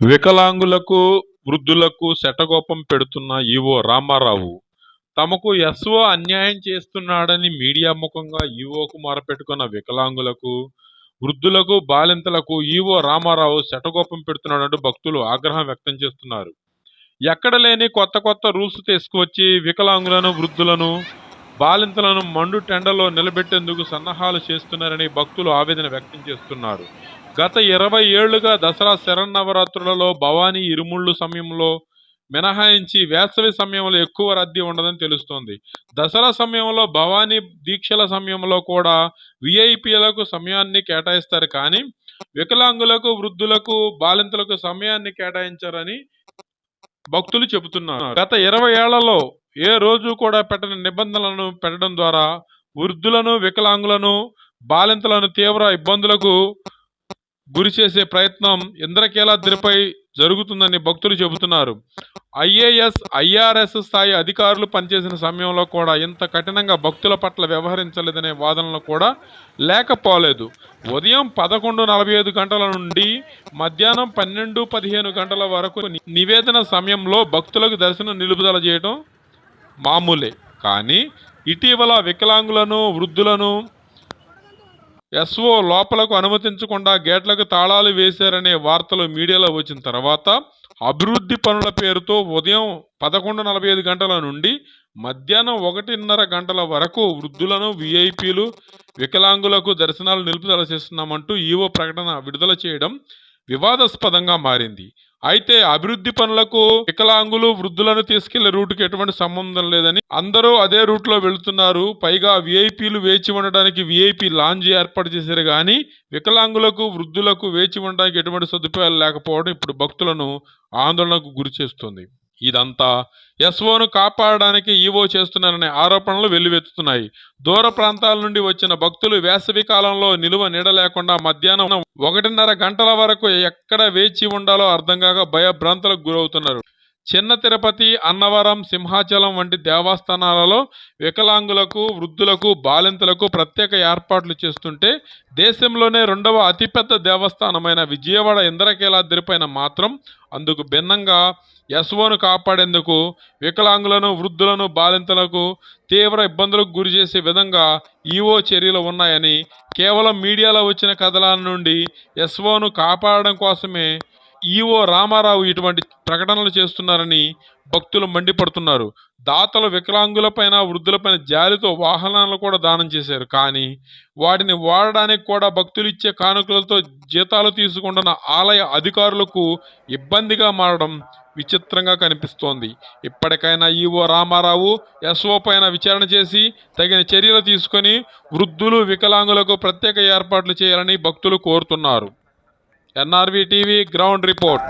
వికలాంగులకు వృద్ధులకు శటగోపం పెడుతున్న ఈవో రామారావు తమకు ఎస్ఓ అన్యాయం చేస్తున్నాడని మీడియా ముఖంగా ఈవోకు మొరపెట్టుకున్న వికలాంగులకు వృద్ధులకు బాలింతలకు ఈవో రామారావు శటగోపం పెడుతున్నాడంటూ భక్తులు ఆగ్రహం వ్యక్తం చేస్తున్నారు. ఎక్కడ లేని కొత్త కొత్త రూల్స్ తీసుకువచ్చి వికలాంగులను వృద్ధులను బాలింతలను మండు టెండలో నిలబెట్టేందుకు సన్నాహాలు చేస్తున్నారని భక్తులు ఆవేదన వ్యక్తం చేస్తున్నారు. గత ఇరవై ఏళ్ళుగా దసరా శరన్నవరాత్రులలో భవానీ ఇరుముళ్ళు సమయంలో మినహాయించి వేసవి సమయంలో ఎక్కువ రద్దీ ఉండదని తెలుస్తోంది. దసరా సమయంలో భవానీ దీక్షల సమయంలో కూడా విఐపీలకు సమయాన్ని కేటాయిస్తారు కానీ వికలాంగులకు వృద్ధులకు బాలింతలకు సమయాన్ని కేటాయించారని భక్తులు చెబుతున్నారు. గత ఇరవై ఏళ్ళలో ఏ రోజు కూడా పెట్టని నిబంధనలను పెట్టడం ద్వారా వృద్ధులను వికలాంగులను బాలింతలను తీవ్ర ఇబ్బందులకు గురి చేసే ప్రయత్నం ఇంద్రకీలాద్రిపై జరుగుతుందని భక్తులు చెబుతున్నారు. ఐఏఎస్ ఐఆర్ఎస్ స్థాయి అధికారులు పనిచేసిన సమయంలో కూడా ఇంత కఠినంగా భక్తుల పట్ల వ్యవహరించలేదనే వాదనలు కూడా లేకపోలేదు. ఉదయం పదకొండు నలభై ఐదు గంటల నుండి మధ్యాహ్నం పన్నెండు పదిహేను గంటల వరకు నివేదన సమయంలో భక్తులకు దర్శనం నిలుపుదల చేయడం మామూలే. కానీ ఇటీవల వికలాంగులను వృద్ధులను ఎస్ఓ లోపలకు అనుమతించకుండా గేట్లకు తాళాలు వేశారనే వార్తలు మీడియాలో వచ్చిన తర్వాత అభివృద్ధి పనుల పేరుతో ఉదయం పదకొండు నలభై ఐదు గంటల నుండి మధ్యాహ్నం ఒకటిన్నర గంటల వరకు వృద్ధులను విఐపీలు వికలాంగులకు దర్శనాలు నిలుపుదల చేస్తున్నామంటూ ఈవో ప్రకటన విడుదల చేయడం వివాదాస్పదంగా మారింది. అయితే అభివృద్ధి పనులకు వికలాంగులు వృద్ధులను తీసుకెళ్ళే రూటుకి ఎటువంటి సంబంధం లేదని అందరూ అదే రూట్లో వెళుతున్నారు. పైగా విఐపీలు వేచి ఉండడానికి విఐపీ లాంజ్ ఏర్పాటు చేశారు కానీ వికలాంగులకు వృద్ధులకు వేచి ఉండడానికి ఎటువంటి సదుపాయాలు లేకపోవడం ఇప్పుడు భక్తులను ఆందోళనకు గురి చేస్తుంది ఇదంతా ఎస్ఓను కాపాడడానికి ఈవో చేస్తున్నారనే ఆరోపణలు వెల్లువెత్తుతున్నాయి. దూర ప్రాంతాల నుండి వచ్చిన భక్తులు వేసవి కాలంలో నిలువ నీడ లేకుండా మధ్యాహ్నం ఒకటిన్నర గంటల వరకు ఎక్కడ వేచి ఉండాలో అర్థం కాక భయభ్రాంతులకు గురవుతున్నారు. చిన్న తిరుపతి అన్నవరం సింహాచలం వంటి దేవస్థానాలలో వికలాంగులకు వృద్ధులకు బాలింతలకు ప్రత్యేక ఏర్పాట్లు చేస్తుంటే దేశంలోనే రెండవ అతిపెద్ద దేవస్థానమైన విజయవాడ ఇంద్రకీలాద్రిపైన మాత్రం అందుకు భిన్నంగా ఎస్ఓను కాపాడేందుకు వికలాంగులను వృద్ధులను బాలింతలకు తీవ్ర ఇబ్బందులకు గురి చేసే విధంగా ఈఓ చర్యలు ఉన్నాయని కేవలం మీడియాలో వచ్చిన కథల నుండి ఎస్ఓను కాపాడడం కోసమే ఈఓ రామారావు ఇటువంటి ప్రకటనలు చేస్తున్నారని భక్తులు మండిపడుతున్నారు. దాతలు వికలాంగులపైన వృద్ధులపైన జాలితో వాహనాలను కూడా దానం చేశారు. కానీ వాటిని వాడడానికి కూడా భక్తులు ఇచ్చే కానుకలతో జీతాలు తీసుకుంటున్న ఆలయ అధికారులకు ఇబ్బందిగా మారడం విచిత్రంగా కనిపిస్తోంది. ఇప్పటికైనా ఈవో రామారావు ఎస్ఓ పైన విచారణ చేసి తగిన చర్యలు తీసుకొని వృద్ధులు వికలాంగులకు ప్రత్యేక ఏర్పాట్లు చేయాలని భక్తులు కోరుతున్నారు. NRV TV ground report.